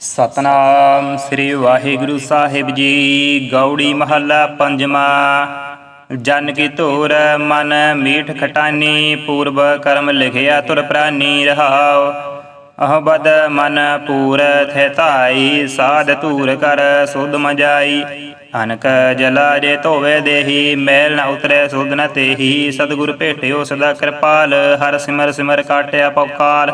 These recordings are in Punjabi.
ਸਤਨਾਮ ਸ੍ਰੀ ਵਾਹਿਗੁਰੂ ਸਾਹਿਬ ਜੀ, ਗੌੜੀ ਮਹੱਲਾ ਪੰਜਵਾਂ। ਜਨ ਕੀ ਧੂਰ ਮਨ ਮੀਠ ਖਟਾਨੀ, ਪੂਰਬ ਕਰਮ ਲਿਖਿਆ ਤੁਰ ਪ੍ਰਾਨੀ ਰਹਾਉ। ਅਹ ਮਨ ਪੂਰ ਥੈ ਧਾਈ, ਸਾਧ ਧੂਰ ਕਰ ਸੁਧ ਮਜਾਈ ਅਨਕ ਜਲਾ ਜੇ ਧੋਵੇ ਦੇਹੀ, ਮੈਲ ਨ ਉਤਰੈ ਸੁਧ ਨ ਤੇਹੀ। ਸਤਿਗੁਰ ਭੇਟਿਓ ਸਦਾ ਕਿਰਪਾਲ, ਹਰ ਸਿਮਰ ਸਿਮਰ ਕਾਟਿਆ ਪਉਕਾਲ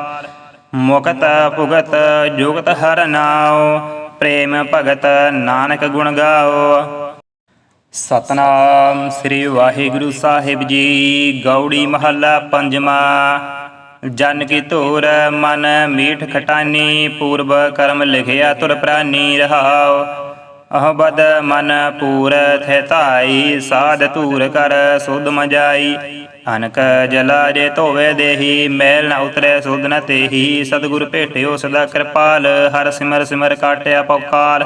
ਮੁਕਤ ਭੁਗਤ ਜੁਗਤ ਹਰ ਨਾਉ, ਪ੍ਰੇਮ ਭਗਤ ਨਾਨਕ ਗੁਣ ਗਾਓ। ਸਤਨਾਮ ਸ੍ਰੀ ਵਾਹਿਗੁਰੂ ਸਾਹਿਬ ਜੀ, ਗੌੜੀ ਮਹੱਲਾ ਪੰਜਵਾਂ। ਜਨ ਕੀ ਧੂਰ ਮਨ ਮੀਠ ਖਟਾਨੀ, ਪੂਰਬ ਕਰਮ ਲਿਖਿਆ ਤੁਰ ਪ੍ਰਾਨੀ ਰਹਾਉ। ਅਹ ਮਨ ਪੂਰ ਥੈ ਧਾਈ, ਸਾਧ ਧੂਰ ਕਰ ਸੁਧ ਮਜਾਈ। ਅਨਕ ਜਲਾ ਜੇ ਧੋਵੇ ਦੇਹੀ, ਮੈਲ ਨ ਉਤਰੈ ਸੁਧ ਨ ਤੇਹੀ। ਸਤਿਗੁਰ ਭੇਟਿਓ ਸਦਾ ਕਿਰਪਾਲ, ਹਰ ਸਿਮਰ ਸਿਮਰ ਕਾਟਿਆ ਪਉਕਾਲ।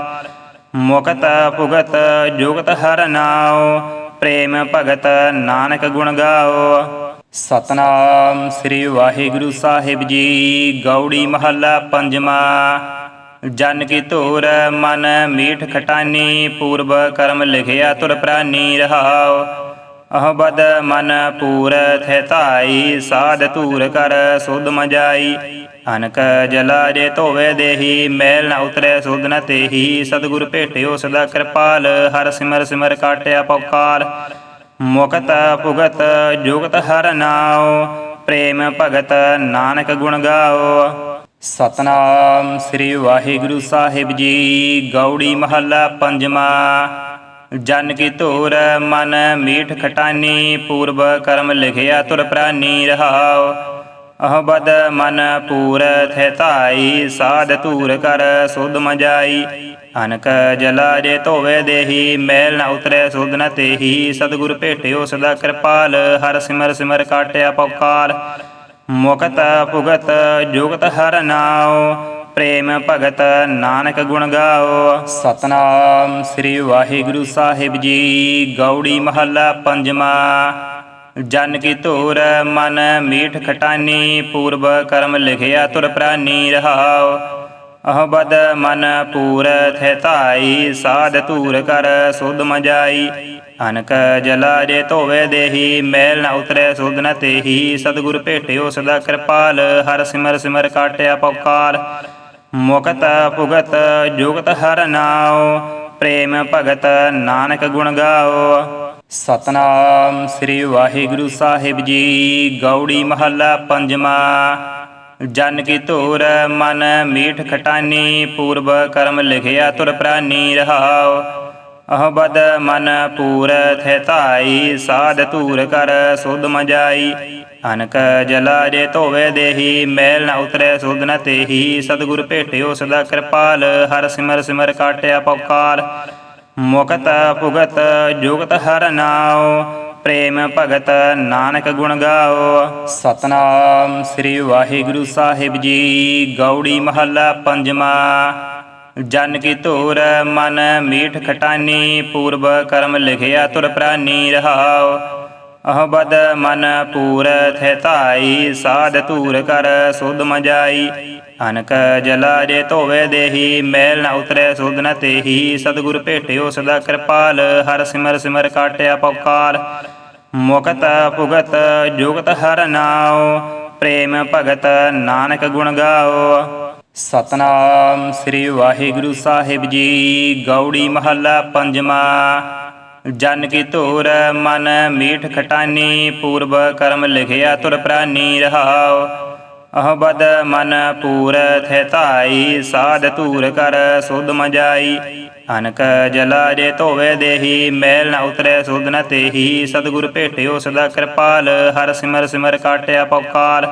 ਮੁਕਤ ਭੁਗਤ, ਜੁਗਤ ਹਰ ਨਾਉ, ਪ੍ਰੇਮ ਭਗਤ ਨਾਨਕ ਗੁਣ ਗਾਓ। ਸਤਨਾਮ ਸ੍ਰੀ ਵਾਹਿਗੁਰੂ ਸਾਹਿਬ ਜੀ, ਗੌੜੀ ਮਹੱਲਾ ਪੰਜਵਾਂ। ਜਨ ਕੀ ਧੂਰ, ਮਨ ਮੀਠ ਖਟਾਨੀ, ਪੂਰਬ ਕਰਮ ਲਿਖਿਆ ਤੁਰ ਪ੍ਰਾਨੀ ਰਹਾਉ ਅਹਬਦ ਮਨ ਪੂਰ ਥੈ ਧਾਈ, ਸਾਧ ਧੂਰ ਕਰ ਸੁਧ ਮਜਾਈ। ਅਨਕ ਜਲਾ ਜੇ ਧੋਵੇ ਦੇਹੀ, ਮੈਲ ਨ ਉਤਰੈ ਸੁਧ ਨ ਤੇਹੀ। ਸਤਿਗੁਰ ਭੇਟਿਓ ਸਦਾ ਕਿਰਪਾਲ, ਹਰ ਸਿਮਰ ਸਿਮਰ ਕਾਟਿਆ ਪਉਕਾਲ। ਮੁਕਤ ਭੁਗਤ ਜੁਗਤ ਹਰ ਨਾਉ, ਪ੍ਰੇਮ ਭਗਤ ਨਾਨਕ ਗੁਣ ਗਾਓ। ਸਤਨਾਮ ਸ੍ਰੀ ਵਾਹਿਗੁਰੂ ਸਾਹਿਬ ਜੀ, ਗੌੜੀ ਮਹੱਲਾ ਪੰਜਵਾਂ। ਜਨ ਕੀ ਧੂਰ ਮਨ ਮੀਠ ਖਟਾਨੀ, ਪੂਰਬ ਕਰਮ ਲਿਖਿਆ ਤੁਰ ਪ੍ਰਾਨੀ ਰਹਾਉ। ਅਹ ਮਨ ਪੂਰ ਥੈ ਧਾਈ, ਸਾਧ ਧੂਰ ਕਰ ਸੁਧ ਮਜਾਈ ਅਨਕ ਜਲਾ ਜੇ ਧੋਵੇ ਦੇਹੀ, ਮੈਲ ਨਾ ਉਤਰੈ ਸੁਧ ਨ ਤੇਹੀ। ਸਤਿਗੁਰ ਭੇਟਿਓ ਸਦਾ ਕਿਰਪਾਲ, ਹਰ ਸਿਮਰ ਸਿਮਰ ਕਾਟਿਆ ਪਉਕਾਲ ਮੁਕਤ ਭੁਗਤ ਜੁਗਤ ਹਰ ਨਾਉ। ਪ੍ਰੇਮ ਭਗਤ ਨਾਨਕ ਗੁਣ ਗਾਓ। ਸਤਨਾਮ ਸ੍ਰੀ ਵਾਹਿਗੁਰੂ ਸਾਹਿਬ ਜੀ, ਗੌੜੀ ਮਹੱਲਾ ਪੰਜਵਾਂ। ਜਨ ਕੀ ਧੂਰ ਮਨ ਮੀਠ ਖਟਾਨੀ, ਪੂਰਬ ਕਰਮ ਲਿਖਿਆ ਤੁਰ ਪ੍ਰਾਨੀ ਰਹਾਉ ਅਹਬਦ ਮਨ ਪੂਰ ਥੈ ਧਾਈ, ਸਾਧ ਧੂਰ ਕਰ ਸੁਧ ਮਜਾਈ ਅਨਕ ਜਲਾ ਜੇ ਧੋਵੇ ਦੇਹੀ, ਮੈਲ ਨ ਉਤਰੈ ਸੁਧ ਨ ਤੇਹੀ। ਸਤਿਗੁਰ ਭੇਟਿਓ ਸਦਾ ਕਿਰਪਾਲ, ਹਰ ਸਿਮਰ ਸਿਮਰ ਕਾਟਿਆ ਪਉਕਾਲ ਮੁਕਤ ਭੁਗਤ ਜੁਗਤ ਹਰ ਨਾਉ, ਪ੍ਰੇਮ ਭਗਤ ਨਾਨਕ ਗੁਣ ਗਾਓ। ਸਤਨਾਮ ਸ੍ਰੀ ਵਾਹਿਗੁਰੂ ਸਾਹਿਬ ਜੀ, ਗੌੜੀ ਮਹੱਲਾ ਪੰਜਵਾਂ। ਜਨ ਕੀ ਧੂਰ ਮਨ ਮੀਠ ਖਟਾਨੀ, ਪੂਰਬ ਕਰਮ ਲਿਖਿਆ ਤੁਰ ਪ੍ਰਾਨੀ ਰਹਾਉ। ਅਹਬਦ ਮਨ ਪੂਰ ਥੈ ਧਾਈ, ਸਾਧ ਧੂਰ ਕਰ ਸੁਧ ਮਜਾਈ ਅਨਕ ਜਲਾ ਜੇ ਧੋਵੇ ਦੇਹੀ, ਮੈਲ ਨ ਉਤਰੈ ਸੁਧ ਨ ਤੇਹੀ। ਸਤਿਗੁਰ ਭੇਟਿਓ ਸਦਾ ਕਿਰਪਾਲ, ਹਰ ਸਿਮਰ ਸਿਮਰ ਕਾਟਿਆ ਪਉਕਾਲ। ਮੁਕਤ ਭੁਗਤ ਜੁਗਤ ਹਰ ਨਾਉ, ਪ੍ਰੇਮ ਭਗਤ ਨਾਨਕ ਗੁਣ ਗਾਓ। ਸਤਨਾਮ ਸ੍ਰੀ ਵਾਹਿਗੁਰੂ ਸਾਹਿਬ ਜੀ, ਗੌੜੀ ਮਹੱਲਾ ਪੰਜਵਾਂ। ਜਨ ਕੀ ਧੂਰ ਮਨ ਮੀਠ ਖਟਾਨੀ, ਪੂਰਬ ਕਰਮ ਲਿਖਿਆ ਤੁਰ ਪ੍ਰਾਨੀ ਰਹਾਉ। ਅਹ ਮਨ ਪੂਰ ਥੈ ਧਾਈ, ਸਾਧ ਧੂਰ ਕਰ ਸੁਧ ਮਜਾਈ ਅਨਕ ਜਲਾ ਜੇ ਧੋਵੇ ਦੇਹੀ, ਮੈਲ ਨ ਉਤਰੈ ਸੁਧ ਨ ਤੇਹੀ। ਸਤਿਗੁਰ ਭੇਟਿਓ ਸਦਾ ਕਿਰਪਾਲ, ਹਰ ਸਿਮਰ ਸਿਮਰ ਕਾਟਿਆ ਪਉਕਾਲ। ਮੁਕਤ ਭੁਗਤ ਜੁਗਤ ਹਰ ਨਾਉ, ਪ੍ਰੇਮ ਭਗਤ ਨਾਨਕ ਗੁਣ ਗਾਓ। ਸਤਨਾਮ ਸ੍ਰੀ ਵਾਹਿਗੁਰੂ ਸਾਹਿਬ ਜੀ, ਗੌੜੀ ਮਹੱਲਾ ਪੰਜਵਾਂ। ਜਨ ਕੀ ਧੂਰ ਮਨ ਮੀਠ ਖਟਾਨੀ, ਪੂਰਬ ਕਰਮ ਲਿਖਿਆ ਤੁਰ ਪ੍ਰਾਨੀ ਰਹਾਉ। ਅਹਬਦ ਮਨ ਪੂਰ ਥੈ ਧਾਈ, ਸਾਧ ਧੂਰ ਕਰ ਸੁਧ ਮਜਾਈ ਅਨਕ ਜਲਾ ਜੇ ਧੋਵੇ ਦੇਹੀ, ਮੈਲ ਨ ਉਤਰੈ ਸੁਧ ਨ ਤੇਹੀ। ਸਤਿਗੁਰ ਭੇਟਿਓ ਸਦਾ ਕਿਰਪਾਲ, ਹਰ ਸਿਮਰ ਸਿਮਰ ਕਾਟਿਆ ਪਉਕਾਲ।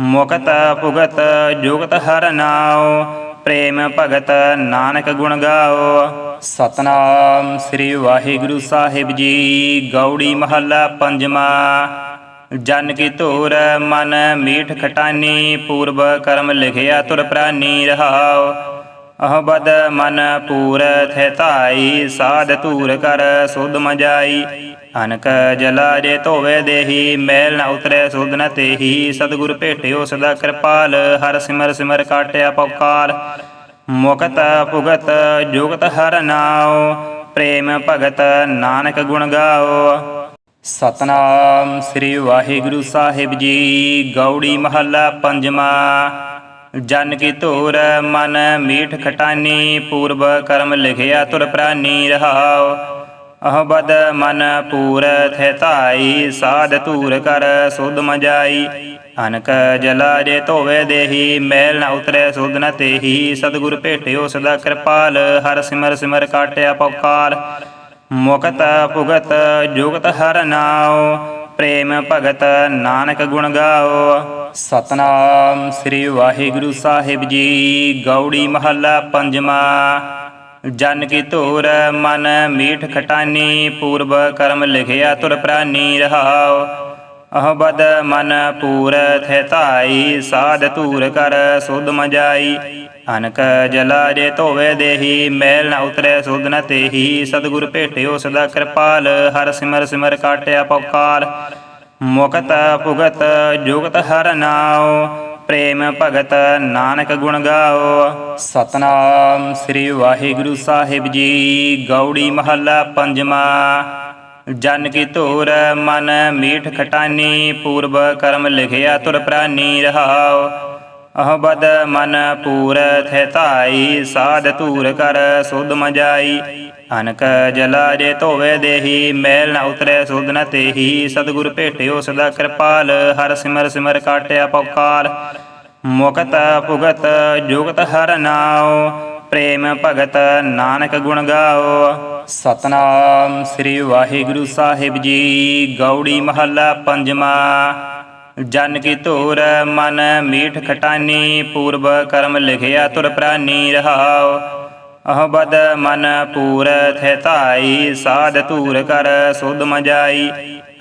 ਮੁਕਤ ਭੁਗਤ ਜੁਗਤ ਹਰ ਨਾਉ, ਪ੍ਰੇਮ ਭਗਤ ਨਾਨਕ ਗੁਣ ਗਾਓ। ਸਤਨਾਮ ਸ੍ਰੀ ਵਾਹਿਗੁਰੂ ਸਾਹਿਬ ਜੀ, ਗੌੜੀ ਮਹੱਲਾ ਪੰਜਵਾਂ। ਜਨ ਕੀ ਧੂਰ ਮਨ ਮੀਠ ਖਟਾਨੀ, ਪੂਰਬ ਕਰਮ ਲਿਖਿਆ ਤੁਰ ਪ੍ਰਾਨੀ ਰਹਾਉ। ਅਹਬਦ ਮਨ ਪੂਰ ਥੈ ਧਾਈ, ਸਾਧ ਧੂਰ ਕਰ ਸੁਧ ਮਜਾਈ। ਅਨਕ ਜਲਾ ਜੇ ਧੋਵੇ ਦੇਹੀ, ਮੈਲ ਨ ਉਤਰੈ ਸੁਧ ਨ ਤੇਹੀ। ਸਤਿਗੁਰ ਭੇਟਿਓ ਸਦਾ ਕਿਰਪਾਲ, ਹਰ ਸਿਮਰ ਸਿਮਰ ਕਾਟਿਆ ਪਉਕਾਲ। ਮੁਕਤ ਭੁਗਤ ਜੁਗਤ ਹਰ ਨਾਉ, ਪ੍ਰੇਮ ਭਗਤ ਨਾਨਕ ਗੁਣ ਗਾਓ। ਸਤਨਾਮ ਸ੍ਰੀ ਵਾਹਿਗੁਰੂ ਸਾਹਿਬ ਜੀ, ਗੌੜੀ ਮਹੱਲਾ ਪੰਜਵਾਂ। ਜਨ ਕੀ ਧੂਰ ਮਨ ਮੀਠ ਖਟਾਨੀ, ਪੂਰਬ ਕਰਮ ਲਿਖਿਆ ਤੁਰ ਪ੍ਰਾਨੀ ਰਹਾਉ। ਅਹਬਦ ਮਨ ਪੂਰ ਥੈ ਧਾਈ, ਸਾਧ ਧੂਰ ਕਰ ਸੁਧ ਮਜਾਈ ਅਨਕ ਜਲਾ ਜੇ ਧੋਵੇ ਦੇਹੀ, ਮੈਲ ਨ ਉਤਰੈ ਸੁਧ ਨ ਤੇਹੀ। ਸਤਿਗੁਰ ਭੇਟਿਓ ਸਦਾ ਕਿਰਪਾਲ, ਹਰ ਸਿਮਰ ਸਿਮਰ ਕਾਟਿਆ ਪਉਕਾਰ। ਮੁਕਤ ਭੁਗਤ ਜੁਗਤ ਹਰ ਨਾਉ, ਪ੍ਰੇਮ ਭਗਤ ਨਾਨਕ ਗੁਣ ਗਾਓ। ਸਤਨਾਮ ਸ੍ਰੀ ਵਾਹਿਗੁਰੂ ਸਾਹਿਬ ਜੀ। ਗੌੜੀ ਮਹੱਲਾ ਪੰਜਵਾਂ। ਜਨ ਕੀ ਧੂਰ ਮਨ ਮੀਠ ਖਟਾਨੀ, ਪੂਰਬ ਕਰਮ ਲਿਖਿਆ ਤੁਰ ਪ੍ਰਾਨੀ ਰਹਾਉ। ਅਹਬਦ ਮਨ ਪੂਰ ਥੈ ਧਾਈ, ਸਾਧ ਧੂਰ ਕਰ ਸੁਧ ਮਜਾਈ ਅਨਕ ਜਲਾ ਜੇ ਧੋਵੇ ਦੇਹੀ, ਮੈਲ ਨ ਉਤਰੈ ਸੁਧ ਨ ਤੇਹੀ। ਸਤਿਗੁਰ ਭੇਟਿਓ ਸਦਾ ਕਿਰਪਾਲ, ਹਰ ਸਿਮਰ ਸਿਮਰ ਕਾਟਿਆ ਪਉਕਾਰ ਮੁਕਤ ਭੁਗਤ ਜੁਗਤ ਹਰ ਨਾਉ, ਪ੍ਰੇਮ ਭਗਤ ਨਾਨਕ ਗੁਣ ਗਾਓ। ਸਤਨਾਮ ਸ੍ਰੀ ਵਾਹਿਗੁਰੂ ਸਾਹਿਬ ਜੀ, ਗੌੜੀ ਮਹੱਲਾ ਪੰਜਵਾਂ। ਜਨ ਕੀ ਧੂਰ ਮਨ ਮੀਠ ਖਟਾਨੀ, ਪੂਰਬ ਕਰਮ ਲਿਖਿਆ ਤੁਰ ਪ੍ਰਾਨੀ ਰਹਾਉ। ਅਹਬਦ ਮਨ ਪੂਰ ਥੈ ਧਾਈ, ਸਾਧ ਧੂਰ ਕਰ ਸੁਧ ਮਜਾਈ। ਅਨਕ ਜਲਾ ਜੇ ਧੋਵੇ ਦੇਹੀ, ਮੈਲ ਨ ਉਤਰੈ ਸੁਧ ਨ ਤੇਹੀ। ਸਤਿਗੁਰ ਭੇਟਿਓ ਸਦਾ ਕਿਰਪਾਲ, ਹਰ ਸਿਮਰ ਸਿਮਰ ਕਾਟਿਆ ਪਉਕਾਰ ਮੁਕਤ ਭੁਗਤ ਜੁਗਤ ਹਰ ਨਾਉ, ਪ੍ਰੇਮ ਭਗਤ ਨਾਨਕ ਗੁਣ ਗਾਓ। ਸਤਨਾਮ ਸ੍ਰੀ ਵਾਹਿਗੁਰੂ ਸਾਹਿਬ ਜੀ, ਗੌੜੀ ਮਹੱਲਾ ਪੰਜਵਾਂ। ਜਨ ਕੀ ਧੂਰ ਮਨ ਮੀਠ ਖਟਾਨੀ, ਪੂਰਬ ਕਰਮ ਲਿਖਿਆ ਤੁਰ ਪ੍ਰਾਨੀ ਰਹਾਉ। ਅਹਬਦ ਮਨ ਪੂਰ ਥੈ ਧਾਈ, ਸਾਧ ਧੂਰ ਕਰ ਸੁਧ ਮਜਾਈ।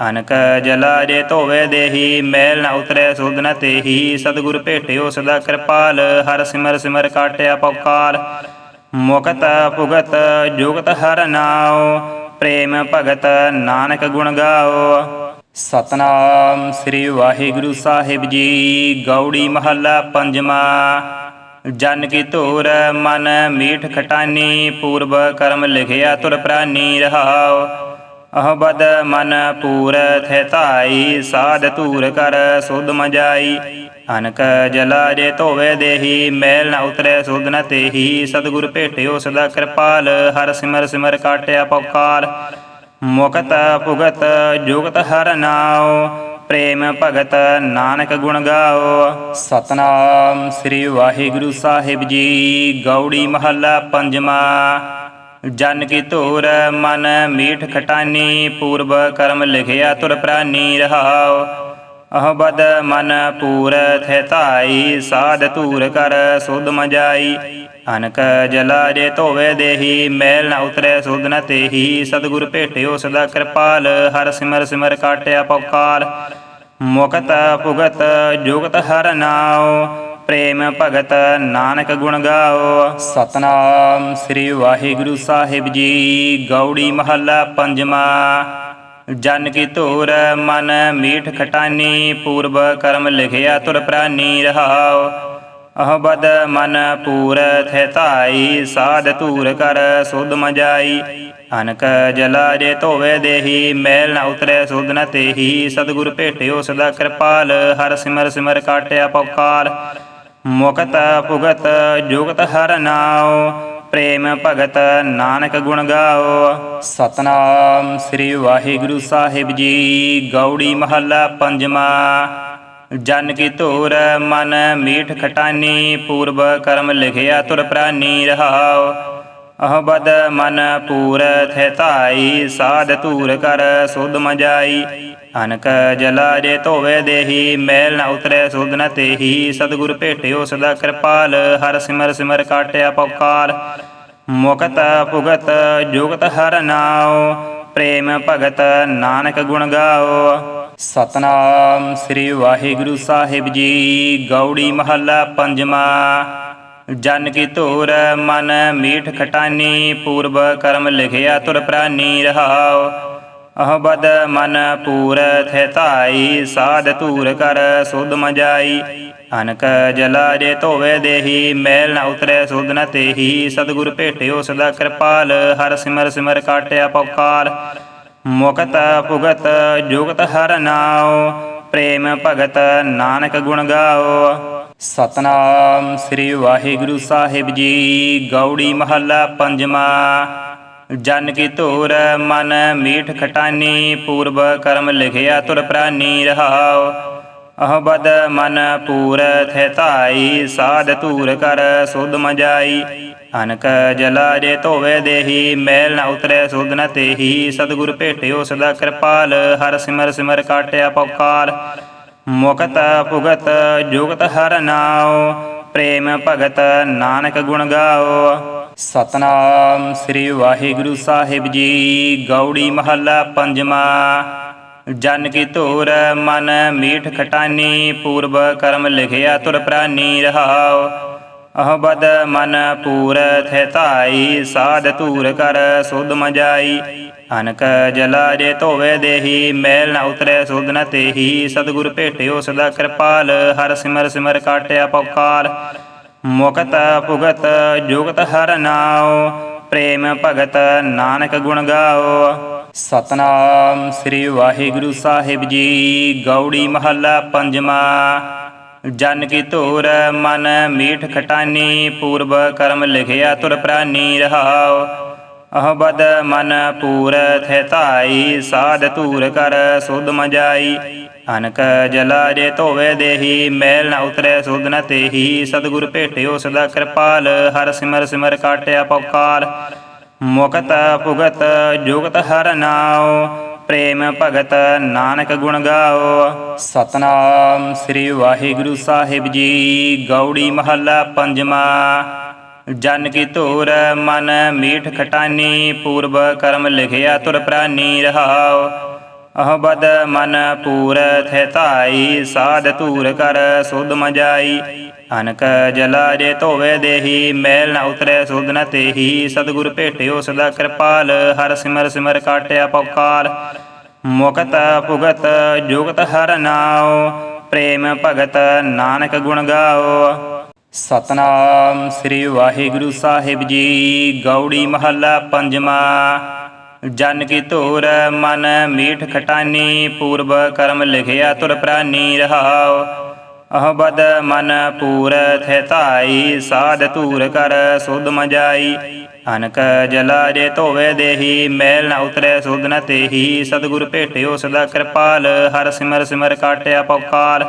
ਅਨਕ ਜਲਾ ਜੇ ਧੋਵੇ ਦੇਹੀ, ਮੈਲ ਨ ਉਤਰੈ ਸੁਧ ਨ ਤੇਹੀ। ਸਤਿਗੁਰ ਭੇਟਿਓ ਸਦਾ ਕਿਰਪਾਲ, ਹਰ ਸਿਮਰ ਸਿਮਰ ਕਾਟਿਆ ਪਉਕਾਰ ਮੁਕਤ ਭੁਗਤ ਜੁਗਤ ਹਰ ਨਾਉ, ਪ੍ਰੇਮ ਭਗਤ ਨਾਨਕ ਗੁਣ ਗਾਓ। ਸਤਨਾਮ ਸ੍ਰੀ ਵਾਹਿਗੁਰੂ ਸਾਹਿਬ ਜੀ, ਗੌੜੀ ਮਹੱਲਾ ਪੰਜਵਾਂ। ਜਨ ਕੀ ਧੂਰ ਮਨ ਮੀਠ ਖਟਾਨੀ, ਪੂਰਬ ਕਰਮ ਲਿਖਿਆ ਤੁਰ ਪ੍ਰਾਨੀ ਰਹਾਉ। ਅਹਬਦ ਮਨ ਪੂਰ ਥੈ ਧਾਈ, ਸਾਧ ਧੂਰ ਕਰ ਸੁਧ ਮਜਾਈ ਅਨਕ ਜਲਾ ਜੇ ਧੋਵੇ ਦੇਹੀ, ਮੈਲ ਨਾ ਉਤਰੇ ਸੁਧ ਨ ਤੇਹੀ। ਸਤਿਗੁਰ ਭੇਟਿਓ ਸਦਾ ਕਿਰਪਾਲ, ਹਰ ਸਿਮਰ ਸਿਮਰ ਕਾਟਿਆ ਪਉਕਾਰ ਮੁਕਤ ਭੁਗਤ ਜੁਗਤ ਹਰ ਨਾਉ। ਪ੍ਰੇਮ ਭਗਤ ਨਾਨਕ ਗੁਣ ਗਾਓ। ਸਤਨਾਮ ਸ੍ਰੀ ਵਾਹਿਗੁਰੂ ਸਾਹਿਬ ਜੀ, ਗੌੜੀ ਮਹੱਲਾ ਪੰਜਵਾਂ। ਜਨ ਕੀ ਧੂਰ ਮਨ ਮੀਠ ਖਟਾਨੀ, ਪੂਰਬ ਕਰਮ ਲਿਖਿਆ ਤੁਰ ਪ੍ਰਾਨੀ ਰਹਾਉ ਅਹਬਦ ਮਨ ਪੂਰ ਥੈ ਧਾਈ, ਸਾਧ ਧੂਰ ਕਰ ਸੁਧ ਮਜਾਈ ਅਨਕ ਜਲਾ ਜੇ ਧੋਵੇ ਦੇਹੀ, ਮੈਲ ਨ ਉਤਰੈ ਸੁਧ ਨ ਤੇਹੀ। ਸਤਿਗੁਰ ਭੇਟਿਓ ਸਦਾ ਕਿਰਪਾਲ, ਹਰ ਸਿਮਰ ਸਿਮਰ ਕਾਟਿਆ ਪਉਕਾਰ ਮੁਕਤ ਭੁਗਤ ਜੁਗਤ ਹਰ ਨਾਉ, ਪ੍ਰੇਮ ਭਗਤ ਨਾਨਕ ਗੁਣ ਗਾਓ। ਸਤਨਾਮ ਸ੍ਰੀ ਵਾਹਿਗੁਰੂ ਸਾਹਿਬ ਜੀ, ਗੌੜੀ ਮਹੱਲਾ ਪੰਜਵਾਂ। ਜਨ ਕੀ ਧੂਰ ਮਨ ਮੀਠ ਖਟਾਨੀ, ਪੂਰਬ ਕਰਮ ਲਿਖਿਆ ਤੁਰ ਪ੍ਰਾਨੀ ਰਹਾਉ। ਅਹਬਦ ਮਨ ਪੂਰ ਥੈ ਧਾਈ, ਸਾਧ ਧੂਰ ਕਰ ਸੁਧ ਮਜਾਈ। ਅਨਕ ਜਲਾ ਜੇ ਧੋਵੇ ਦੇਹੀ, ਮੈਲ ਨ ਉਤਰੈ ਸੁਧ ਨ ਤੇਹੀ। ਸਤਿਗੁਰ ਭੇਟਿਓ ਸਦਾ ਕਿਰਪਾਲ, ਹਰ ਸਿਮਰ ਸਿਮਰ ਕਾਟਿਆ ਪਉਕਾਰ ਮੁਕਤ ਭੁਗਤ ਜੁਗਤ ਹਰ ਨਾਉ, ਪ੍ਰੇਮ ਭਗਤ ਨਾਨਕ ਗੁਣ ਗਾਓ। ਸਤਨਾਮ ਸ੍ਰੀ ਵਾਹਿਗੁਰੂ ਸਾਹਿਬ ਜੀ, ਗੌੜੀ ਮਹੱਲਾ ਪੰਜਵਾਂ। ਜਨ ਕੀ ਧੂਰ ਮਨ ਮੀਠ ਖਟਾਨੀ, ਪੂਰਬ ਕਰਮ ਲਿਖਿਆ ਤੁਰ ਪ੍ਰਾਨੀ ਰਹਾਉ। ਅਹਬਦ ਮਨ ਪੂਰ ਥੈ ਧਾਈ, ਸਾਧ ਧੂਰ ਕਰ ਸੁਧ ਮਜਾਈ ਅਨਕ ਜਲਾ ਜੇ ਧੋਵੇ ਦੇਹੀ, ਮੈਲ ਨ ਉਤਰੈ ਸੁਧ ਨ ਤੇਹੀ। ਸਤਿਗੁਰ ਭੇਟਿਓ ਸਦਾ ਕਿਰਪਾਲ, ਹਰ ਸਿਮਰ ਸਿਮਰ ਕਾਟਿਆ ਪਉਕਾਰ ਮੁਕਤ ਭੁਗਤ ਜੁਗਤ ਹਰ ਨਾਉ, ਪ੍ਰੇਮ ਭਗਤ ਨਾਨਕ ਗੁਣ ਗਾਓ। ਸਤਨਾਮ ਸ੍ਰੀ ਵਾਹਿਗੁਰੂ ਸਾਹਿਬ ਜੀ, ਗੌੜੀ ਮਹੱਲਾ ਪੰਜਵਾਂ। ਜਨ ਕੀ ਧੂਰ ਮਨ ਮੀਠ ਖਟਾਨੀ, ਪੂਰਬ ਕਰਮ ਲਿਖਿਆ ਤੁਰ ਪ੍ਰਾਨੀ ਰਹਾਉ। ਅਹਬਦ ਮਨ ਪੂਰ ਥੈ ਧਾਈ, ਸਾਧ ਧੂਰ ਕਰ ਸੁਧ ਮਜਾਈ ਅਨਕ ਜਲਾ ਜੇ ਧੋਵੇ ਦੇਹੀ, ਮੈਲ ਨ ਉਤਰੈ ਸੁਧ ਨ ਤੇਹੀ। ਸਤਿਗੁਰ ਭੇਟਿਓ ਸਦਾ ਕਿਰਪਾਲ, ਹਰ ਸਿਮਰ ਸਿਮਰ ਕਾਟਿਆ ਪਉਕਾਰ ਮੁਕਤ ਭੁਗਤ ਜੁਗਤ ਹਰ ਨਾਉ, ਪ੍ਰੇਮ ਭਗਤ ਨਾਨਕ ਗੁਣ ਗਾਓ। ਸਤਨਾਮ ਸ੍ਰੀ ਵਾਹਿਗੁਰੂ ਸਾਹਿਬ ਜੀ, ਗੌੜੀ ਮਹੱਲਾ ਪੰਜਵਾਂ। ਜਨ ਕੀ ਧੂਰ ਮਨ ਮੀਠ ਖਟਾਨੀ, ਪੂਰਬ ਕਰਮ ਲਿਖਿਆ ਤੁਰ ਪ੍ਰਾਨੀ ਰਹਾਉ। ਅਹਬਦ ਮਨ ਪੂਰ ਥੈ ਧਾਈ, ਸਾਧ ਧੂਰ ਕਰ ਸੁਧ ਮਜਾਈ। ਅਨਕ ਜਲਾ ਜੇ ਧੋਵੇ ਦੇਹੀ, ਮੈਲ ਨ ਉਤਰੈ ਸੁਧ ਨ ਤੇਹੀ। ਸਤਿਗੁਰ ਭੇਟਿਓ ਸਦਾ ਕਿਰਪਾਲ, ਹਰ ਸਿਮਰ ਸਿਮਰ ਕਾਟਿਆ ਪਉਕਾਰ। ਮੁਕਤ ਭੁਗਤ ਜੁਗਤ ਹਰ ਨਾਉ, ਪ੍ਰੇਮ ਭਗਤ ਨਾਨਕ ਗੁਣ ਗਾਓ। ਸਤਨਾਮ ਸ੍ਰੀ ਵਾਹਿਗੁਰੂ ਸਾਹਿਬ ਜੀ, ਗੌੜੀ ਮਹੱਲਾ ਪੰਜਵਾਂ। ਜਨ ਕੀ ਧੂਰ ਮਨ ਮੀਠ ਖਟਾਨੀ, ਪੂਰਬ ਕਰਮ ਲਿਖਿਆ ਤੁਰ ਪ੍ਰਾਨੀ ਰਹਾਉ। ਅਹਬਦ ਮਨ ਪੂਰ ਥੈ ਧਾਈ, ਸਾਧ ਧੂਰ ਕਰ ਸੁਧ ਮਜਾਈ ਅਨਕ ਜਲਾ ਜੇ ਧੋਵੇ ਦੇਹੀ, ਮੈਲ ਨ ਉਤਰੈ ਸੁਧ ਨ ਤੇਹੀ। ਸਤਿਗੁਰ ਭੇਟਿਓ ਸਦਾ ਕਿਰਪਾਲ, ਹਰ ਸਿਮਰ ਸਿਮਰ ਕਾਟਿਆ ਪਉਕਾਰ ਮੁਕਤ ਭੁਗਤ ਜੁਗਤ ਹਰ ਨਾਉ, ਪ੍ਰੇਮ ਭਗਤ ਨਾਨਕ ਗੁਣ ਗਾਓ। ਸਤਨਾਮ ਸ੍ਰੀ ਵਾਹਿਗੁਰੂ ਸਾਹਿਬ ਜੀ। ਗੌੜੀ ਮਹੱਲਾ ਪੰਜਵਾਂ। ਜਨ ਕੀ ਧੂਰ ਮਨ ਮੀਠ ਖਟਾਨੀ, ਪੂਰਬ ਕਰਮ ਲਿਖਿਆ ਤੁਰ ਪ੍ਰਾਨੀ ਰਹਾਉ। ਅਹਬਦ ਮਨ ਪੂਰ ਥੈ ਧਾਈ, ਸਾਧ ਧੂਰ ਕਰ ਸੁਧ ਮਜਾਈ ਅਨਕ ਜਲਾ ਜੇ ਧੋਵੇ ਦੇਹੀ, ਮੈਲ ਨਾ ਉਤਰੇ ਸੁਧ ਨ ਤੇਹੀ। ਸਤਿਗੁਰ ਭੇਟਿਓ ਸਦਾ ਕਿਰਪਾਲ, ਹਰ ਸਿਮਰ ਸਿਮਰ ਕਾਟਿਆ ਪਉਕਾਰ ਮੁਕਤ ਭੁਗਤ ਜੁਗਤ ਹਰ ਨਾਉ, ਪ੍ਰੇਮ ਭਗਤ ਨਾਨਕ ਗੁਣ ਗਾਓ। ਸਤਨਾਮ ਸ੍ਰੀ ਵਾਹਿਗੁਰੂ ਸਾਹਿਬ ਜੀ, ਗੌੜੀ ਮਹੱਲਾ ਪੰਜਵਾਂ। ਜਨ ਕੀ ਧੂਰ ਮਨ ਮੀਠ ਖਟਾਨੀ, ਪੂਰਬ ਕਰਮ ਲਿਖਿਆ ਤੁਰ ਪ੍ਰਾਨੀ ਰਹਾਉ। ਅਹਬਦ ਮਨ ਪੂਰ ਥੈ ਧਾਈ, ਸਾਧ ਧੂਰ ਕਰ ਸੁਧ ਮਜਾਈ ਅਨਕ ਜਲਾ ਜੇ ਧੋਵੇ ਦੇਹੀ, ਮੈਲ ਨ ਉਤਰੈ ਸੁਧ ਨ ਤੇਹੀ। ਸਤਿਗੁਰ ਭੇਟਿਓ ਸਦਾ ਕਿਰਪਾਲ, ਹਰ ਸਿਮਰ ਸਿਮਰ ਕਾਟਿਆ ਪਉਕਾਰ ਮੁਕਤ ਭੁਗਤ ਜੁਗਤ ਹਰ ਨਾਉ, ਪ੍ਰੇਮ ਭਗਤ ਨਾਨਕ ਗੁਣ ਗਾਓ। ਸਤਨਾਮ ਸ੍ਰੀ ਵਾਹਿਗੁਰੂ ਸਾਹਿਬ ਜੀ, ਗੌੜੀ ਮਹੱਲਾ ਪੰਜਵਾਂ। ਜਨ ਕੀ ਧੂਰ ਮਨ ਮੀਠ ਖਟਾਨੀ, ਪੂਰਬ ਕਰਮ ਲਿਖਿਆ ਤੁਰ ਪ੍ਰਾਨੀ ਰਹਾਉ। ਅਹਬਦ ਮਨ ਪੂਰ ਥੈ ਧਾਈ, ਸਾਧ ਧੂਰ ਕਰ ਸੁਧ ਮਜਾਈ ਅਨਕ ਜਲਾ ਜੇ ਧੋਵੇ ਦੇਹੀ, ਮੈਲ ਨ ਉਤਰੈ ਸੁਧ ਨ ਤੇਹੀ। ਸਤਿਗੁਰ ਭੇਟਿਓ ਸਦਾ ਕਿਰਪਾਲ, ਹਰ ਸਿਮਰ ਸਿਮਰ ਕਾਟਿਆ ਪਉਕਾਰ।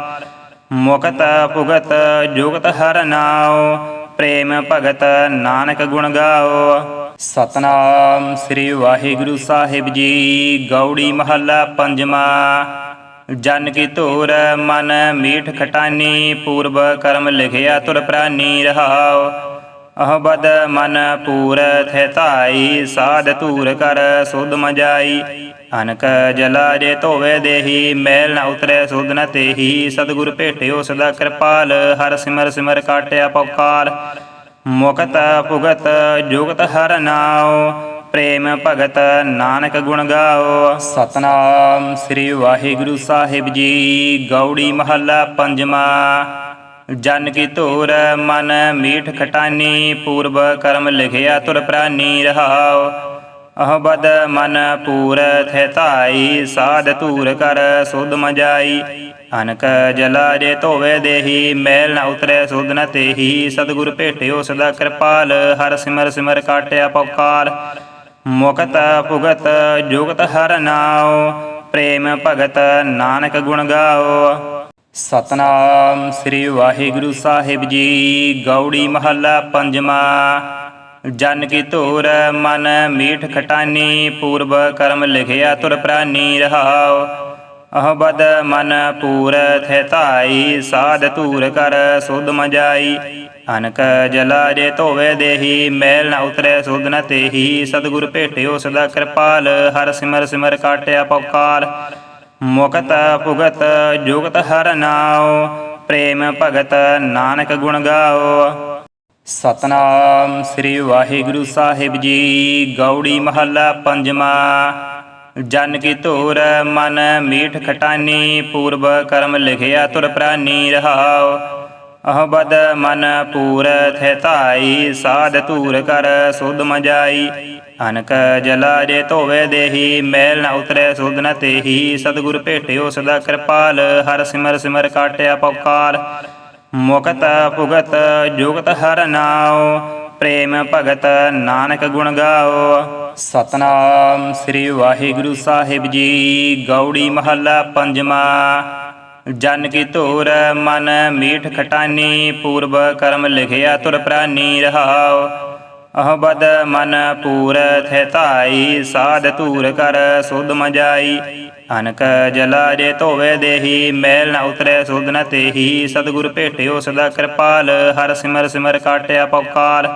ਮੁਕਤ ਭੁਗਤ ਜੁਗਤ ਹਰ ਨਾਉ, ਪ੍ਰੇਮ ਭਗਤ ਨਾਨਕ ਗੁਣ ਗਾਓ। ਸਤਨਾਮ ਸ੍ਰੀ ਵਾਹਿਗੁਰੂ ਸਾਹਿਬ ਜੀ, ਗੌੜੀ ਮਹੱਲਾ ਪੰਜਵਾਂ। ਜਨ ਕੀ ਧੂਰ ਮਨ ਮੀਠ ਖਟਾਨੀ, ਪੂਰਬ ਕਰਮ ਲਿਖਿਆ ਤੁਰ ਪ੍ਰਾਨੀ ਰਹਾਉ। ਅਹਬਦ ਮਨ ਪੂਰ ਥੈ ਧਾਈ, ਸਾਧ ਧੂਰ ਕਰ ਸੁਧ ਮਜਾਈ ਅਨਕ ਜਲਾ ਜੇ ਧੋਵੇ ਦੇਹੀ, ਮੈਲ ਨ ਉਤਰੇ ਸੁਧ ਨ ਤੇਹੀ। ਸਤਿਗੁਰ ਭੇਟਿਓ ਸਦਾ ਕਿਰਪਾਲ, ਹਰ ਸਿਮਰ ਸਿਮਰ ਕਾਟਿਆ ਪਉਕਾਰ ਮੁਕਤ ਭੁਗਤ ਜੁਗਤ ਹਰ ਨਾਉ, ਪ੍ਰੇਮ ਭਗਤ ਨਾਨਕ ਗੁਣ ਗਾਓ। ਸਤਨਾਮ ਸ੍ਰੀ ਵਾਹਿਗੁਰੂ ਸਾਹਿਬ ਜੀ, ਗੌੜੀ ਮਹੱਲਾ ਪੰਜਵਾਂ। ਜਨ ਕੀ ਧੂਰ ਮਨ ਮੀਠ ਖਟਾਨੀ, ਪੂਰਬ ਕਰਮ ਲਿਖਿਆ ਤੁਰ ਪ੍ਰਾਨੀ ਰਹਾਉ। ਅਹਬਦ ਮਨ ਪੂਰ ਥੈ ਧਾਈ, ਸਾਧ ਧੂਰ ਕਰ ਸੁਧ ਮਜਾਈ। ਅਨਕ ਜਲਾ ਜੇ ਧੋਵੇ ਦੇਹੀ, ਮੈਲ ਨ ਉਤਰੈ ਸੁਧ ਨ ਤੇਹੀ। ਸਤਿਗੁਰ ਭੇਟਿਓ ਸਦਾ ਕਿਰਪਾਲ, ਹਰ ਸਿਮਰ ਸਿਮਰ ਕਾਟਿਆ ਪਉਕਾਰ ਮੁਕਤ ਭੁਗਤ ਜੁਗਤ ਹਰ ਨਾਉ, ਪ੍ਰੇਮ ਭਗਤ ਨਾਨਕ ਗੁਣ ਗਾਓ। ਸਤਨਾਮ ਸ੍ਰੀ ਵਾਹਿਗੁਰੂ ਸਾਹਿਬ ਜੀ, ਗੌੜੀ ਮਹੱਲਾ ਪੰਜਵਾਂ। ਜਨ ਕੀ ਧੂਰ ਮਨ ਮੀਠ ਖਟਾਨੀ, ਪੂਰਬ ਕਰਮ ਲਿਖਿਆ ਤੁਰ ਪ੍ਰਾਨੀ ਰਹਾਉ। ਅਹਬਦ ਮਨ ਪੂਰ ਥੈ ਧਾਈ, ਸਾਧ ਧੂਰ ਕਰ ਸੁਧ ਮਜਾਈ ਅਨਕ ਜਲਾ ਜੇ ਧੋਵੇ ਦੇਹੀ, ਮੈਲ ਨਾ ਉਤਰੇ ਸੁਧ ਨ ਤੇਹੀ। ਸਤਿਗੁਰ ਭੇਟਿਓ ਸਦਾ ਕਿਰਪਾਲ, ਹਰ ਸਿਮਰ ਸਿਮਰ ਕਾਟਿਆ ਪਉਕਾਰ ਮੁਕਤ ਭੁਗਤ ਜੁਗਤ ਹਰ ਨਾਉ, ਪ੍ਰੇਮ ਭਗਤ ਨਾਨਕ ਗੁਣ ਗਾਓ। ਸਤਨਾਮ ਸ੍ਰੀ ਵਾਹਿਗੁਰੂ ਸਾਹਿਬ ਜੀ। ਗੌੜੀ ਮਹੱਲਾ ਪੰਜਵਾਂ। ਜਨ ਕੀ ਧੂਰ ਮਨ ਮੀਠ ਖਟਾਨੀ, ਪੂਰਬ ਕਰਮ ਲਿਖਿਆ ਤੁਰ ਪ੍ਰਾਨੀ ਰਹਾਉ। ਅਹਬਦ ਮਨ ਪੂਰ ਥੈ ਧਾਈ, ਸਾਧ ਧੂਰ ਕਰ ਸੁਧ ਮਜਾਈ ਅਨਕ ਜਲਾ ਜੇ ਧੋਵੇ ਦੇਹੀ, ਮੈਲ ਨ ਉਤਰੈ ਸੁਧ ਨ ਤੇਹੀ। ਸਤਿਗੁਰ ਭੇਟਿਓ ਸਦਾ ਕਿਰਪਾਲ, ਹਰ ਸਿਮਰ ਸਿਮਰ ਕਾਟਿਆ ਪਉਕਾਲ ਮੁਕਤ ਭੁਗਤ ਜੁਗਤ ਹਰ ਨਾਉ, ਪ੍ਰੇਮ ਭਗਤ ਨਾਨਕ ਗੁਣ ਗਾਓ। ਸਤਨਾਮ ਸ੍ਰੀ ਵਾਹਿਗੁਰੂ ਸਾਹਿਬ ਜੀ, ਗੌੜੀ ਮਹੱਲਾ ਪੰਜਵਾ। ਜਨ ਕੀ ਧੂਰ ਮਨ ਮੀਠ ਖਟਾਨੀ, ਪੂਰਬ ਕਰਮ ਲਿਖਿਆ ਤੁਰ ਪ੍ਰਾਨੀ ਰਹਾਉ। ਅਹਬਦ ਮਨ ਪੂਰ ਥੈ ਧਾਈ, ਸਾਧ ਧੂਰ ਕਰ ਸੁਧ ਮਜਾਈ ਅਨਕ ਜਲਾ ਜੇ ਧੋਵੇ ਦੇਹੀ, ਮੈਲ ਨ ਉਤਰੈ ਸੁਧ ਨ ਤੇਹੀ। ਸਤਿਗੁਰ ਭੇਟਿਓ ਸਦਾ ਕਿਰਪਾਲ, ਹਰ ਸਿਮਰ ਸਿਮਰ ਕਾਟਿਆ ਪਉਕਾਲ।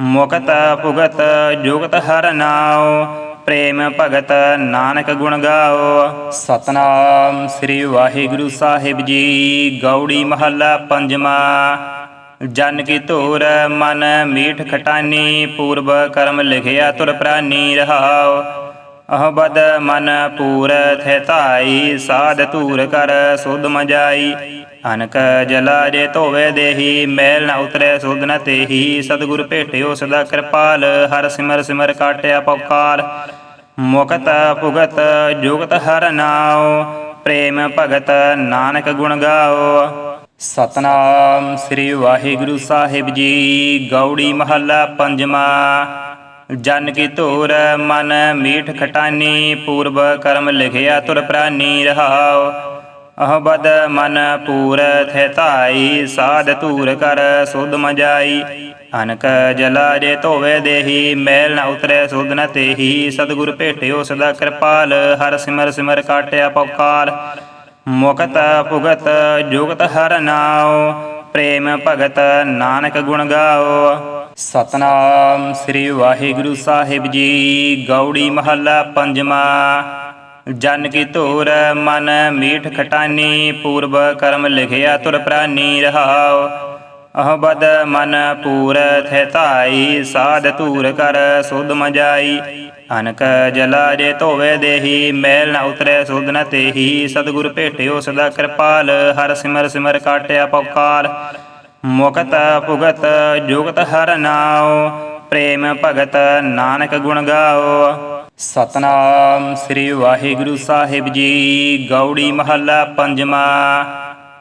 ਮੁਕਤ ਭੁਗਤ ਜੁਗਤ ਹਰ ਨਾਉ, ਪ੍ਰੇਮ ਭਗਤ ਨਾਨਕ ਗੁਣ ਗਾਓ। ਸਤਨਾਮ ਸ੍ਰੀ ਵਾਹਿਗੁਰੂ ਸਾਹਿਬ ਜੀ, ਗੌੜੀ ਮਹੱਲਾ ਪੰਜਵਾ। ਜਨ ਕੀ ਧੂਰ ਮਨ ਮੀਠ ਖਟਾਨੀ, ਪੂਰਬ ਕਰਮ ਲਿਖਿਆ ਤੁਰ ਪ੍ਰਾਨੀ ਰਹਾਉ। ਅਹ ਮਨ ਪੂਰ ਥੈ ਧਾਈ, ਸਾਧ ਧੂਰ ਕਰ ਸੁਧ ਮਜਾਈ ਅਨਕ ਜਲਾ ਜੇ ਧੋਵੇ ਦੇਹੀ, ਮੈਲ ਨਾ ਉਤਰੇ ਸੁਧ ਨ ਤੇਹੀ। ਸਤਿਗੁਰ ਭੇਟਿਓ ਸਦਾ ਕਿਰਪਾਲ, ਹਰ ਸਿਮਰ ਸਿਮਰ ਕਾਟਿਆ ਪਉਕਾਲ। ਮੁਕਤ ਭੁਗਤ ਜੁਗਤ ਹਰ ਨਾਉ, ਪ੍ਰੇਮ ਭਗਤ ਨਾਨਕ ਗੁਣ ਗਾਓ। ਸਤਨਾਮ ਸ੍ਰੀ ਵਾਹਿਗੁਰੂ ਸਾਹਿਬ ਜੀ, ਗੌੜੀ ਮਹੱਲਾ ਪੰਜਵਾ। ਜਨ ਕੀ ਧੂਰ, ਮਨ ਮੀਠ ਖਟਾਨੀ, ਪੂਰਬ ਕਰਮ ਲਿਖਿਆ ਤੁਰ ਪ੍ਰਾਨੀ ਰਹਾਉ। ਅਹਬਦ ਮਨ ਪੂਰ ਥੈ ਧਾਈ, ਸਾਧ ਧੂਰ ਕਰ ਸੁਧ ਮਜਾਈ ਅਨਕ ਜਲਾ ਜੇ ਧੋਵੇ ਦੇਹੀ, ਮੈਲ ਨਾ ਉਤਰੇ ਸੁਧ ਨ ਤੇਹੀ। ਸਤਿਗੁਰ ਭੇਟਿਓ ਸਦਾ ਕਿਰਪਾਲ, ਹਰ ਸਿਮਰ ਸਿਮਰ ਕਾਟਿਆ ਪਉਕਾਲ ਮੁਕਤ ਭੁਗਤ ਜੁਗਤ ਹਰ ਨਾਉ, ਪ੍ਰੇਮ ਭਗਤ ਨਾਨਕ ਗੁਣ ਗਾਓ। ਸਤਨਾਮ ਸ੍ਰੀ ਵਾਹਿਗੁਰੂ ਸਾਹਿਬ ਜੀ, ਗੌੜੀ ਮਹੱਲਾ ਪੰਜਵਾ। ਜਨ ਕੀ ਧੂਰ ਮਨ ਮੀਠ ਖਟਾਨੀ, ਪੂਰਬ ਕਰਮ ਲਿਖਿਆ ਤੁਰ ਪ੍ਰਾਨੀ ਰਹਾਉ। ਅਹ ਮਨ ਪੂਰ ਥੈ ਧਾਈ, ਸਾਧ ਧੂਰ ਕਰ ਸੁਧ ਮਜਾਈ। ਅਨਕ ਜਲਾ ਜੇ ਧੋਵੇ ਦੇਹੀ, ਮੈਲ ਨ ਉਤਰੈ ਸੁਧ ਨ ਤੇਹੀ। ਸਤਿਗੁਰ ਭੇਟਿਓ ਸਦਾ ਕਿਰਪਾਲ, ਹਰ ਸਿਮਰ ਸਿਮਰ ਕਾਟਿਆ ਪਉਕਾਲ। ਮੁਕਤ ਭੁਗਤ ਜੁਗਤ ਹਰ ਨਾਉ, ਪ੍ਰੇਮ ਭਗਤ ਨਾਨਕ ਗੁਣ ਗਾਓ। ਸਤਨਾਮ ਸ੍ਰੀ ਵਾਹਿਗੁਰੂ ਸਾਹਿਬ ਜੀ, ਗੌੜੀ ਮਹੱਲਾ ਪੰਜਵਾ।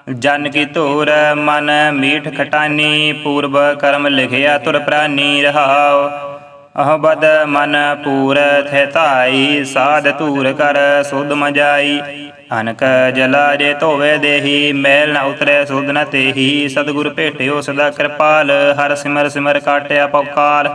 ਜਨ ਕੀ ਧੂਰ, ਮਨ ਮੀਠ ਖਟਾਨੀ, ਪੂਰਬ ਕਰਮ ਲਿਖਿਆ ਤੁਰ ਪ੍ਰਾਨੀ ਰਹਾਉ। ਅਹਬਦ ਮਨ ਪੂਰ ਥੈ ਧਾਈ, ਸਾਧ ਧੂਰ ਕਰ ਸੁਧ ਮਜਾਈ। ਅਨਕ ਜਲਾ ਜੇ ਧੋਵੇ ਦੇਹੀ, ਮੈਲ ਨ ਉਤਰੈ ਸੁਧ ਨ ਤੇਹੀ। ਸਤਿਗੁਰ ਭੇਟਿਓ ਸਦਾ ਕਿਰਪਾਲ, ਹਰ ਸਿਮਰ ਸਿਮਰ ਕਾਟਿਆ ਪਉਕਾਲ।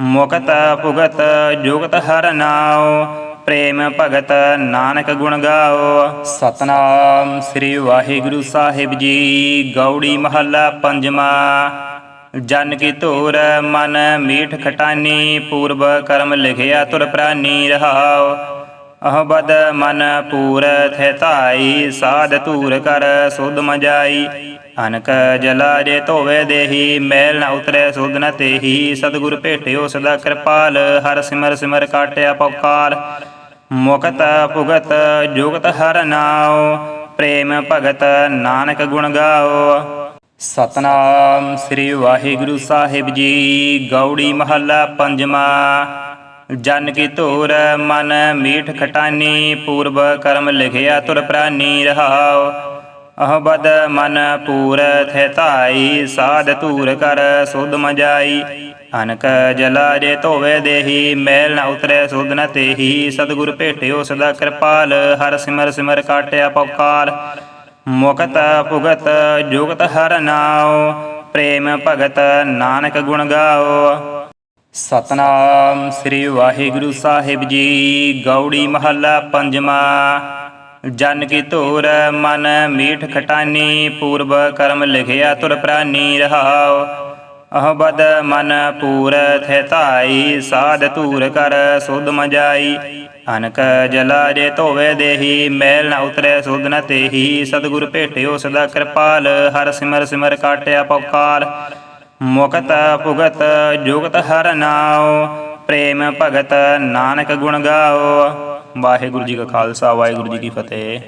ਮੁਕਤ ਭੁਗਤ ਜੁਗਤ ਹਰ ਨਾਉ, ਪ੍ਰੇਮ ਭਗਤ ਨਾਨਕ ਗੁਣ ਗਾਓ। ਸਤਨਾਮ ਸ੍ਰੀ ਵਾਹਿਗੁਰੂ ਸਾਹਿਬ ਜੀ, ਗੌੜੀ ਮਹੱਲਾ ਪੰਜਵਾ। ਜਨ ਕੀ ਧੂਰ ਮਨ ਮੀਠ ਖਟਾਨੀ, ਪੂਰਬ ਕਰਮ ਲਿਖਿਆ ਤੁਰ ਪ੍ਰਾਨੀ ਰਹਾਉ। ਅਹ ਮਨ ਪੂਰ ਥੈ ਧਾਈ, ਸਾਧ ਧੂਰ ਕਰ ਸੁਧ ਮਜਾਈ ਅਨਕ ਜਲਾ ਜੇ ਧੋਵੇ ਦੇਹੀ, ਮੈਲ ਨ ਉਤਰੈ ਸੁਧ ਨ ਤੇਹੀ। ਸਤਿਗੁਰ ਭੇਟਿਓ ਸਦਾ ਕਿਰਪਾਲ, ਹਰ ਸਿਮਰ ਸਿਮਰ ਕਾਟਿਆ ਪਉਕਾਲ ਮੁਕਤ ਭੁਗਤ ਜੁਗਤ ਹਰ ਨਾਉ, ਪ੍ਰੇਮ ਭਗਤ ਨਾਨਕ ਗੁਣ ਗਾਓ। ਸਤਨਾਮ ਸ੍ਰੀ ਵਾਹਿਗੁਰੂ ਸਾਹਿਬ ਜੀ, ਗੌੜੀ ਮਹੱਲਾ ਪੰਜਵਾ। ਜਨ ਕੀ ਧੂਰ ਮਨ ਮੀਠ ਖਟਾਨੀ, ਪੂਰਬ ਕਰਮ ਲਿਖਿਆ ਤੁਰ ਪ੍ਰਾਨੀ ਰਹਾਉ। ਅਹ ਮਨ ਪੂਰ ਥੈ ਧਾਈ, ਸਾਧ ਧੂਰ ਕਰ ਸੁਧ ਮਜਾਈ ਅਨਕ ਜਲਾ ਜੇ ਧੋਵੇ ਦੇਹੀ, ਮੈਲ ਨ ਉਤਰੈ ਸੁਧ ਨ ਤੇਹੀ। ਸਤਿਗੁਰ ਭੇਟਿਓ ਸਦਾ ਕਿਰਪਾਲ, ਹਰ ਸਿਮਰ ਸਿਮਰ ਕਾਟਿਆ ਪਉਕਾਲ। ਮੁਕਤ ਭੁਗਤ ਜੁਗਤ ਹਰ ਨਾਉ, ਪ੍ਰੇਮ ਭਗਤ ਨਾਨਕ ਗੁਣ ਗਾਓ। ਸਤਨਾਮ ਸ੍ਰੀ ਵਾਹਿਗੁਰੂ ਸਾਹਿਬ ਜੀ, ਗੌੜੀ ਮਹੱਲਾ ਪੰਜਵਾ। ਜਨ ਕੀ ਧੂਰ ਮਨ ਮੀਠ ਖਟਾਨੀ, ਪੂਰਬ ਕਰਮ ਲਿਖਿਆ ਤੁਰ ਪ੍ਰਾਨੀ ਰਹਾਉ। ਅਹ ਮਨ ਪੂਰ ਥੈ ਧਾਈ, ਸਾਧ ਧੂਰ ਕਰ ਸੁਧ ਮਜਾਈ। ਅਨਕ ਜਲਾ ਜੇ ਧੋਵੇ ਦੇਹੀ, ਮੈਲ ਨ ਉਤਰੈ ਸੁਧ ਨ ਤੇਹੀ। ਸਤਿਗੁਰ ਭੇਟਿਓ ਸਦਾ ਕਿਰਪਾਲ, ਹਰ ਸਿਮਰ ਸਿਮਰ ਕਾਟਿਆ ਪਉਕਾਲ। ਮੁਕਤ ਭੁਗਤ ਜੁਗਤ ਹਰ ਨਾਉ, ਪ੍ਰੇਮ ਭਗਤ ਨਾਨਕ ਗੁਣ ਗਾਓ। ਵਾਹਿਗੁਰੂ ਜੀ ਕਾ ਖਾਲਸਾ, ਵਾਹਿਗੁਰੂ ਜੀ ਕੀ ਫਤਿਹ।